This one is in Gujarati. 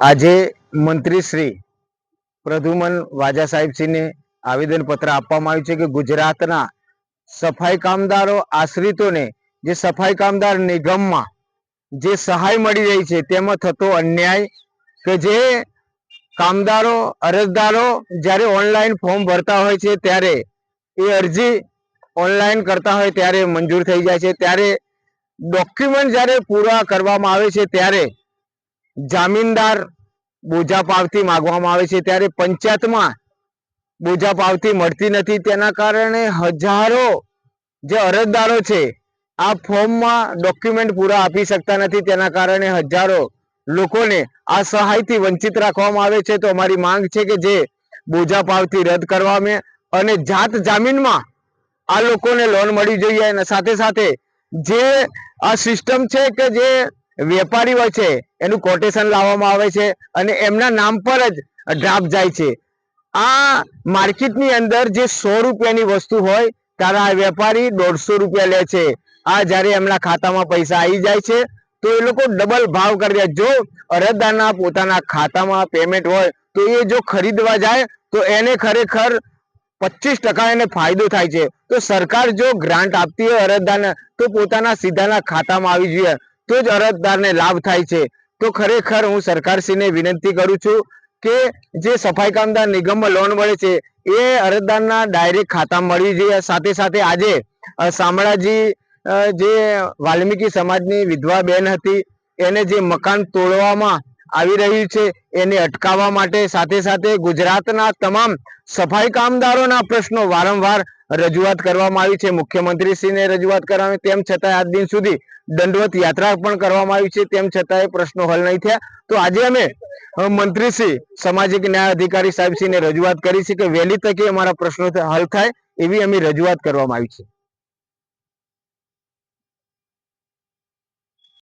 આજે મંત્રી શ્રી પ્રધુમન વાજા સાહેબશ્રીને આવેદનપત્ર આપવામાં આવ્યું છે કે ગુજરાતના સફાઈ કામદારો આશ્રિતોને, જે સફાઈ કામદાર નિગમમાં જે સહાય મળી રહી છે તેમાં થતો અન્યાય કે જે કામદારો, અરજદારો જ્યારે ઓનલાઈન ફોર્મ ભરતા હોય છે ત્યારે એ અરજી ઓનલાઈન કરતા હોય ત્યારે મંજૂર થઈ જાય છે. ત્યારે ડોક્યુમેન્ટ જ્યારે પૂરા કરવામાં આવે છે ત્યારે જામીનદાર બોજા પાવતી માંગવામાં આવે છે ત્યારે પંચાયતમાં બોજા પાવતી મળતી નથી. તેના કારણે હજારો જે અરજદારો છે આ ફોર્મમાં ડોક્યુમેન્ટ પૂરા આપી શકતા નથી. તેના કારણે હજારો લોકોને આ સહાયથી વંચિત રાખવામાં આવે છે. તો અમારી માંગ છે કે જે બોજા પાવતી રદ કરવામાં અને જાત જામીનમાં આ લોકોને લોન મળી જોઈએ. અને સાથે સાથે જે આ સિસ્ટમ છે કે જે વેપારી હોય છે, એનું કોટેશન લાવવામાં આવે છે અને એમના નામ પર જ ડ્રાફ્ટ જાય છે. આ માર્કેટની અંદર જે સો રૂપિયાની વસ્તુ હોય ત્યારે આ વેપારી દોઢસો રૂપિયા લે છે. આ જ્યારે એમના ખાતામાં પૈસા આવી જાય છે, તો એ લોકો ડબલ ભાવ કરી જો અરજદારના પોતાના ખાતામાં પેમેન્ટ હોય, તો એ જો ખરીદવા જાય, તો એને ખરેખર પચીસ ટકા એને ફાયદો થાય છે. તો સરકાર જો ગ્રાન્ટ આપતી હોય અરજદારને, તો પોતાના સીધાના ખાતામાં આવી જોઈએ. તો જ અરજદારને લાભ થાય છે. તો ખરેખર હું સરકારશ્રીને વિનંતી કરું છું કે જે સફાઈ કામદાર નિગમમાં લોન મળે છે, એ અરજદારના ડાયરેક્ટ ખાતામાં મળવી જોઈએ. સાથે સાથે આજે શામળાજી જે વાલ્મીકી સમાજની વિધવા બેન હતી, એને જે મકાન તોડવામાં આવી રહ્યું છે. એને અટકાવવા માટે સાથે સાથે ગુજરાતના તમામ સફાઈ કામદારોના પ્રશ્નો વારંવાર રજૂઆત કરવામાં આવી છે. મુખ્યમંત્રીશ્રીને રજૂઆત કરવામાં તેમ છતાં આજ દિન સુધી દંડવત યાત્રા પણ કરવામાં આવી છે. તેમ છતાં એ પ્રશ્નો હલ નહીં થયા. તો આજે અમે મંત્રીશ્રી, સામાજિક ન્યાય અધિકારી સાહેબશ્રીને રજૂઆત કરી છે કે વહેલી તકે અમારા પ્રશ્નો હલ થાય એવી અમે રજૂઆત કરવામાં આવી છે.